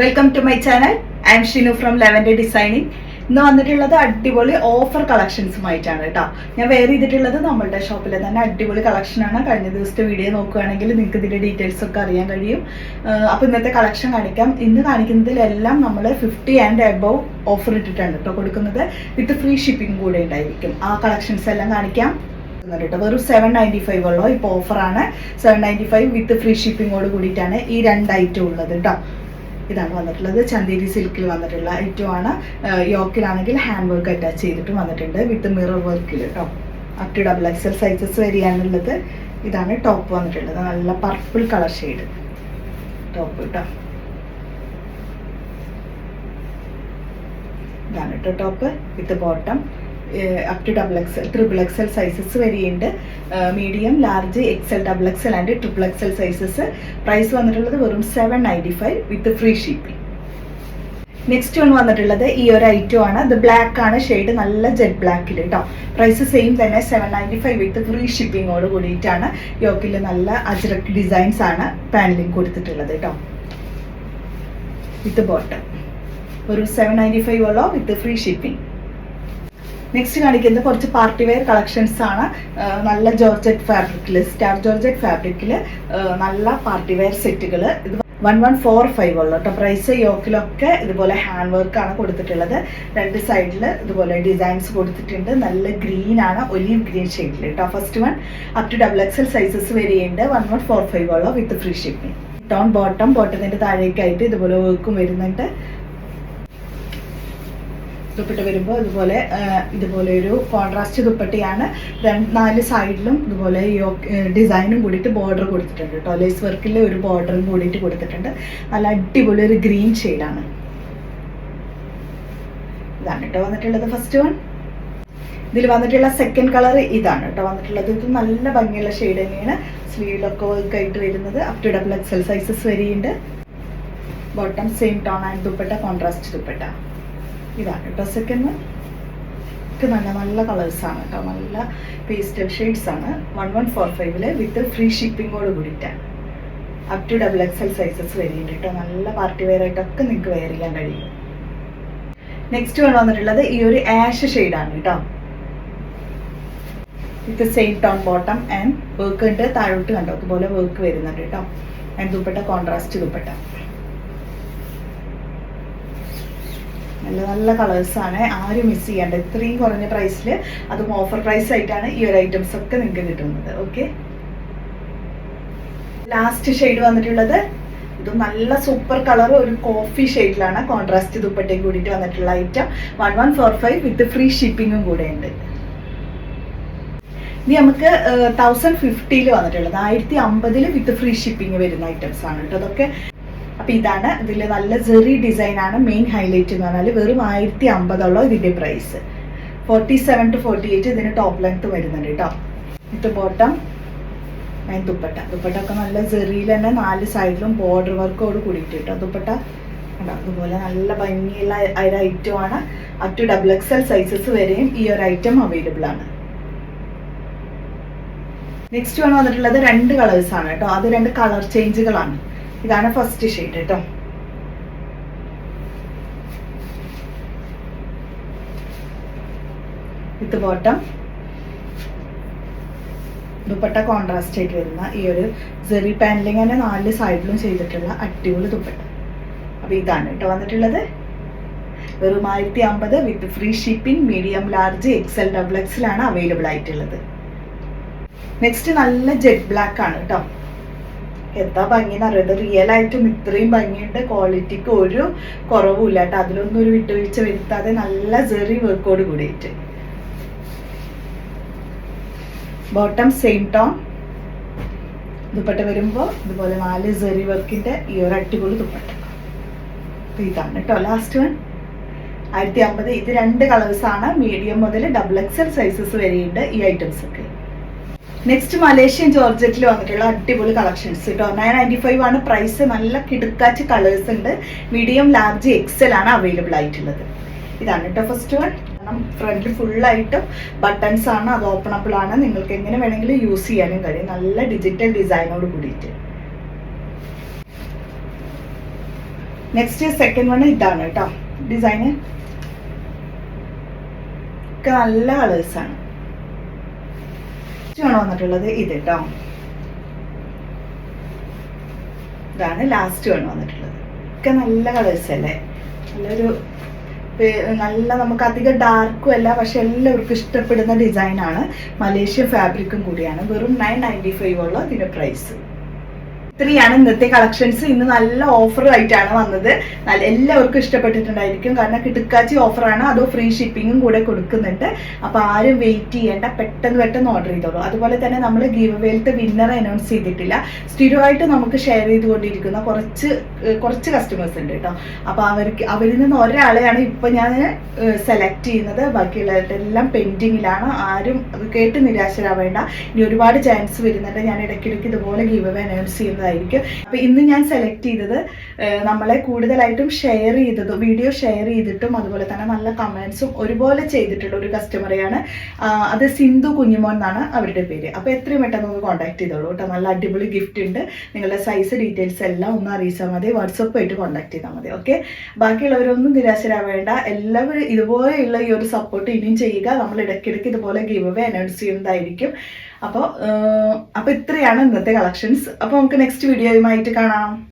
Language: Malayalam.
Welcome to my channel I am Shinu from Lavender designing ഇന്ന് വന്നിട്ടുള്ളത് അടിപൊളി ഓഫർ കളക്ഷൻസുമായിട്ടാണ് കേട്ടോ. ഞാൻ വെയർ ചെയ്തിട്ടുള്ളത് നമ്മളുടെ ഷോപ്പിലെ തന്നെ അടിപൊളി കളക്ഷനാണ് കഴിഞ്ഞ ദിവസത്തെ വീഡിയോ നോക്കുകയാണെങ്കിൽ നിങ്ങൾക്ക് ഇതിന്റെ ഡീറ്റെയിൽസ് ഒക്കെ അറിയാൻ കഴിയും. അപ്പോൾ ഇന്നത്തെ കളക്ഷൻ കാണിക്കാം. ഇന്ന് കാണിക്കുന്നതിലെല്ലാം നമ്മൾ ഫിഫ്റ്റി ആൻഡ് എബവ് ഓഫർ ഇട്ടിട്ടാണ് കേട്ടോ കൊടുക്കുന്നത്. വിത്ത് ഫ്രീ ഷിപ്പിംഗ് കൂടെ ഉണ്ടായിരിക്കും. ആ കളക്ഷൻസ് എല്ലാം കാണിക്കാം. കേട്ടോ വെറും സെവൻ നയന്റി ഫൈവ് ഉള്ളൂ. ഇപ്പോൾ ഓഫറാണ് seven ninety five with free ഷിപ്പിംഗോട് കൂടിയിട്ടാണ് ഈ രണ്ട് ഐറ്റം ഉള്ളത് കേട്ടോ. ഇതാണ് വന്നിട്ടുള്ളത്. ചന്തേരി സിൽക്കിൽ വന്നിട്ടുള്ള ഐറ്റമാണ്. യോക്കിലാണെങ്കിൽ ഹാൻഡ് വർക്ക് അറ്റാച്ച് ചെയ്തിട്ട് വന്നിട്ടുണ്ട്. വിത്ത് മിറർ വർക്കിൽ കേട്ടോ up to double XL sizes വരികയാണുള്ളത് ഇതാണ് ടോപ്പ് വന്നിട്ടുള്ളത്. നല്ല പർപ്പിൾ കളർ ഷെയ്ഡ് ടോപ്പ് കേട്ടോ ഇതാണ് കേട്ടോ top with bottom up to double XL triple XL sizes വരെയുണ്ട്. Medium large XL double XL and triple XL sizes price വന്നിട്ടുള്ളത് വെറും seven ninety five with free shipping next one വന്നിട്ടുള്ളത് ഈ ഒരു ഐറ്റം ആണ്. ഇത് ബ്ലാക്ക് ആണ്. ഷെയ്ഡ് നല്ല ജെറ്റ് ബ്ലാക്കിൽ കേട്ടോ പ്രൈസ് സെയിം തന്നെ seven ninety five with free ഷിപ്പിങ്ങോട് കൂടിയിട്ടാണ് യോക്കിൽ നല്ല അജ്രക് ഡിസൈൻസ് ആണ് പാനലിംഗ് കൊടുത്തിട്ടുള്ളത് കേട്ടോ വിത്ത് ബോട്ടം ഒരു സെവൻ നയന്റി ഫൈവ് ഉള്ളോ? വിത്ത് ഫ്രീ ഷിപ്പിംഗ് നെക്സ്റ്റ് കാണിക്കുന്നത് കുറച്ച് പാർട്ടി വെയർ കളക്ഷൻസ് ആണ്. നല്ല ജോർജറ്റ് ഫാബ്രിക്കിൽ സ്റ്റാർ ജോർജറ്റ് ഫാബ്രിക്കിൽ നല്ല പാർട്ടി വെയർ സെറ്റുകൾ ഇത് വൺ വൺ ഫോർ ഫൈവ് ഉള്ളു കേട്ടോ പ്രൈസ് യോക്കിലൊക്കെ ഇതുപോലെ ഹാൻഡ് വർക്ക് ആണ് കൊടുത്തിട്ടുള്ളത്. രണ്ട് സൈഡിൽ ഇതുപോലെ ഡിസൈൻസ് കൊടുത്തിട്ടുണ്ട്. നല്ല ഗ്രീൻ ആണ് ഒലീവ് ഗ്രീൻ ഷെയ്ഡിൽ കേട്ടോ first one up to double XL sizes വരെയുണ്ട്. വൺ വൺ ഫോർ ഫൈവ് ഉള്ളു with free shipping tone bottom ബോട്ടത്തിന്റെ താഴേക്കായിട്ട് ഇതുപോലെ വർക്കും വരുന്നുണ്ട്. ദുപ്പട്ട വരുമ്പോൾ ഇതുപോലെ ഇതുപോലെ ഒരു കോൺട്രാസ്റ്റ് ദുപ്പട്ടയാണ്. നാല് സൈഡിലും ഇതുപോലെ ഡിസൈനും കൂടിയിട്ട് ബോർഡർ കൊടുത്തിട്ടുണ്ട് കേട്ടോ. ലേസ് വർക്കിൽ ഒരു ബോർഡറും കൂടിയിട്ട് കൊടുത്തിട്ടുണ്ട്. നല്ല അടിപൊളി ഒരു ഗ്രീൻ ഷെയ്ഡാണ് ഇതാണ് കേട്ടോ വന്നിട്ടുള്ളത് ഫസ്റ്റ് വൺ ഇതിൽ വന്നിട്ടുള്ള സെക്കൻഡ് കളർ ഇതാണ് കേട്ടോ വന്നിട്ടുള്ളത്. ഇത് നല്ല ഭംഗിയുള്ള ഷെയ്ഡ് തന്നെയാണ്. സ്ലീവിലൊക്കെ വർക്ക് ആയിട്ട് വരുന്നത്. Up to double XL sizes വരെയുണ്ട്. Bottom same tone and dupatta contrast dupatta. ഇതാണ് കേട്ടോ. സെക്കൻഡ് ഇത് നല്ല നല്ല കളേഴ്സാണ് കേട്ടോ. നല്ല പേസ്റ്റൽ ഷെയ്ഡ്സ് ആണ്. വൺ വൺ ഫോർ ഫൈവിൽ വിത്ത് ഫ്രീ ഷിപ്പിങ്ങോട് കൂടിയിട്ടാണ് up to double X L sizes വരുന്നുണ്ട് കേട്ടോ. നല്ല പാർട്ടി വെയർ ആയിട്ടൊക്കെ നിങ്ങൾക്ക് വെയർ ചെയ്യാൻ കഴിയും. നെക്സ്റ്റ് വേണം വന്നിട്ടുള്ളത് ഈ ഒരു ആഷ് ഷെയ്ഡാണ് കേട്ടോ. With same tone bottom and work ഉണ്ട്. താഴോട്ട് കണ്ടോ? അതുപോലെ വർക്ക് വരുന്നുണ്ട് കേട്ടോ. And dupatta contrast dupatta. നല്ല നല്ല കളേഴ്സ് ആണ്. ആരും മിസ് ചെയ്യേണ്ട. ഇത്രയും കുറഞ്ഞ പ്രൈസിൽ അതും ഓഫർ പ്രൈസ് ആയിട്ടാണ് ഈ ഒരു ഐറ്റംസ് ഒക്കെ നിങ്ങൾക്ക് കിട്ടുന്നത്. ഓക്കെ ലാസ്റ്റ് ഷെയ്ഡ് വന്നിട്ടുള്ളത്. ഇത് നല്ല സൂപ്പർ കളർ ഒരു കോഫി ഷെയ്ഡിലാണ് കോൺട്രാസ്റ്റ് ദുപ്പട്ടയും കൂടിയിട്ട് വന്നിട്ടുള്ള item one one four five with free ഷിപ്പിങ്ങും കൂടെ ഉണ്ട്. ഇനി നമുക്ക് തൗസൻഡ് ഫിഫ്റ്റിയിൽ വന്നിട്ടുള്ളത്. ആയിരത്തി അമ്പതിൽ വിത്ത് ഫ്രീ ഷിപ്പിംഗ് വരുന്ന ഐറ്റംസ് ആണ് കേട്ടോ. അതൊക്കെ അപ്പൊ ഇതാണ് ഇതിൽ നല്ല ജെറി ഡിസൈൻ ആണ് മെയിൻ ഹൈലൈറ്റ് എന്ന് പറഞ്ഞാൽ വെറും ആയിരത്തി അമ്പതോളം ഇതിന്റെ price forty seven to forty eight ഇതിന് ടോപ്പ് ലെങ്ത് വരുന്നുണ്ട് കേട്ടോ ഇത് ബോട്ടം ഞാൻ ദുപ്പട്ട. ദുപ്പട്ട ഒക്കെ നല്ല ജെറിയിൽ തന്നെ നാല് സൈഡിലും ബോർഡർ വർക്കോട് കൂടിയിട്ട് കേട്ടോ ദുപ്പട്ട അതുപോലെ നല്ല ഭംഗിയുള്ള ഒരു ഐറ്റം ആണ്. Up to double X L sizes വരെയും ഈ ഒരു ഐറ്റം അവൈലബിൾ ആണ്. നെക്സ്റ്റ് വൺ വന്നിട്ടുള്ളത് രണ്ട് കളേഴ്സ് ആണ് കേട്ടോ അത് രണ്ട് കളർ ചേഞ്ചുകളാണ് ഇതാണ് ഫസ്റ്റ് ഷെയ്ഡ് കേട്ടോ വിത്ത് ബോട്ടം ദുപ്പട്ട കോൺട്രാസ്റ്റ് ആയിട്ട് വരുന്ന ഈ ഒരു ജെറി പാനലിങ് തന്നെ നാല് സൈഡിലും ചെയ്തിട്ടുള്ള അടിപൊളി ദുപ്പട്ട. അപ്പൊ ഇതാണ് കേട്ടോ വന്നിട്ടുള്ളത്. വെറും ആയിരത്തി അമ്പത് with free shipping medium large XL double എക്സിലാണ് available ആയിട്ടുള്ളത്. നെക്സ്റ്റ് നല്ല ജെറ്റ് ബ്ലാക്ക് ആണ് കേട്ടോ എന്താ ഭംഗി എന്ന് അറിയാം റിയൽ ആയിട്ടും ഇത്രയും ഭംഗിയുണ്ട്. ക്വാളിറ്റിക്ക് ഒരു കുറവുമില്ല കേട്ടോ. അതിലൊന്നും ഒരു വിട്ടുവീഴ്ച വരുത്താതെ നല്ല ജെറി വർക്കോട് കൂടിയിട്ട്. ബോട്ടം സെയിം ടോൺ ദുപ്പട്ട വരുമ്പോൾ ഇതുപോലെ നാല് ജെറി വർക്കിന്റെ ഈ ഒരു അടിപൊളി ദുപ്പട്ട. അപ്പൊ ഇതാണ് കേട്ടോ ലാസ്റ്റ് വൺ ആയിരത്തി അമ്പത്. ഇത് രണ്ട് കളേഴ്സാണ് മീഡിയം മുതൽ ഡബിൾ എക്സൽ സൈസസ് വരെയുണ്ട് ഈ ഐറ്റംസ് ഒക്കെ. നെക്സ്റ്റ് മലേഷ്യൻ ജോർജറ്റിൽ വന്നിട്ടുള്ള അടിപൊളി കളക്ഷൻസ് കേട്ടോ നയൻ നയന്റി ഫൈവ് ആണ് പ്രൈസ് നല്ല കിടുക്കാച്ച് കളേഴ്സ് ഉണ്ട്. മീഡിയം ലാർജ് എക്സൽ ആണ് അവൈലബിൾ ആയിട്ടുള്ളത്. ഇതാണ് കേട്ടോ ഫസ്റ്റ് വൺ കാരണം ഫ്രണ്ടിൽ ഫുള്ളായിട്ടും ബട്ടൺസ് ആണ്. അത് ഓപ്പണബിൾ ആണ്. നിങ്ങൾക്ക് എങ്ങനെ വേണമെങ്കിലും യൂസ് ചെയ്യാനും കഴിയും. നല്ല ഡിജിറ്റൽ ഡിസൈനോട് കൂടിയിട്ട്. നെക്സ്റ്റ് സെക്കൻഡ് വൺ ഇതാണ് കേട്ടോ ഡിസൈന് ഒക്കെ നല്ല കളേഴ്സാണ് ആണ് വന്നിട്ടുള്ളത്? ഇത് കേട്ടോ ഇതാണ് ലാസ്റ്റ് വൺ വന്നിട്ടുള്ളത്. ഒക്കെ നല്ല കളേഴ്സ് അല്ലേ? നല്ലൊരു നല്ല നമുക്ക് അധികം ഡാർക്കും അല്ല പക്ഷെ എല്ലാവർക്കും ഇഷ്ടപ്പെടുന്ന ഡിസൈനാണ് മലേഷ്യൻ ഫാബ്രിക്കും കൂടിയാണ്. വെറും നയൻ നയന്റി ഫൈവ് ഉള്ള ഇതിന്റെ പ്രൈസ് ഇത്രയാണ് ഇന്നത്തെ കളക്ഷൻസ്. ഇന്ന് നല്ല ഓഫർ ആയിട്ടാണ് വന്നത്. നല്ല എല്ലാവർക്കും ഇഷ്ടപ്പെട്ടിട്ടുണ്ടായിരിക്കും. കാരണം കിടുക്കാച്ചി ഓഫറാണ് അതോ ഫ്രീ ഷിപ്പിങ്ങും കൂടെ കൊടുക്കുന്നുണ്ട്. അപ്പോൾ ആരും വെയിറ്റ് ചെയ്യേണ്ട. പെട്ടെന്ന് പെട്ടെന്ന് ഓർഡർ ചെയ്തോളൂ. അതുപോലെ തന്നെ നമ്മൾ ഗീവ് വേലത്തെ വിന്നർ അനൗൺസ് ചെയ്തിട്ടില്ല. സ്ഥിരമായിട്ട് നമുക്ക് ഷെയർ ചെയ്തുകൊണ്ടിരിക്കുന്ന കുറച്ച് കുറച്ച് കസ്റ്റമേഴ്സ് ഉണ്ട് കേട്ടോ. അപ്പോൾ അവർക്ക് അവരിൽ നിന്ന് ഒരാളെയാണ് ഇപ്പൊ ഞാൻ സെലക്ട് ചെയ്യുന്നത്. ബാക്കിയുള്ളവരെല്ലാം പെൻഡിങ്ങിലാണ് ആരും കേട്ട് നിരാശരാവേണ്ട. ഇനി ഒരുപാട് ചാൻസ് വരുന്നുണ്ട്. ഞാൻ ഇടയ്ക്കിടയ്ക്ക് ഇതുപോലെ ഗീവ് അവേ അനൗൺസ് ചെയ്യുന്നതായിരിക്കും അപ്പൊ ഇന്ന് ഞാൻ സെലക്ട് ചെയ്തത് നമ്മളെ കൂടുതലായിട്ടും ഷെയർ ചെയ്തതും വീഡിയോ ഷെയർ ചെയ്തിട്ടും അതുപോലെ തന്നെ നല്ല കമന്റ്സും ഒരുപോലെ ചെയ്തിട്ടുള്ള ഒരു കസ്റ്റമറെയാണ് അത് സിന്ധു കുഞ്ഞുമോൻ എന്നാണ് അവരുടെ പേര്. അപ്പൊ എത്രയും പെട്ടെന്ന് ഒന്ന് കോൺടാക്ട് ചെയ്തോളൂ കേട്ടോ. നല്ല അടിപൊളി ഗിഫ്റ്റ് ഉണ്ട്. നിങ്ങളുടെ സൈസ് ഡീറ്റെയിൽസ് എല്ലാം ഒന്ന് അറിയിച്ചാൽ മതി. വാട്സപ്പ് ആയിട്ട് കോൺടാക്ട് ചെയ്താൽ മതി. ഓക്കെ ബാക്കിയുള്ളവരൊന്നും നിരാശരാവേണ്ട. എല്ലാവരും ഇതുപോലെയുള്ള ഈ ഒരു സപ്പോർട്ട് ഇനിയും ചെയ്യുക. നമ്മൾ ഇടയ്ക്കിടയ്ക്ക് ഇതുപോലെ ഗീവ് അവേ അനൗൺസ് ചെയ്യുന്നതായിരിക്കും. അപ്പോൾ അപ്പോൾ ഇത്രയാണ് ഇന്നത്തെ കളക്ഷൻസ് അപ്പോൾ നമുക്ക് നെക്സ്റ്റ് വീഡിയോയുമായിട്ട് കാണാം.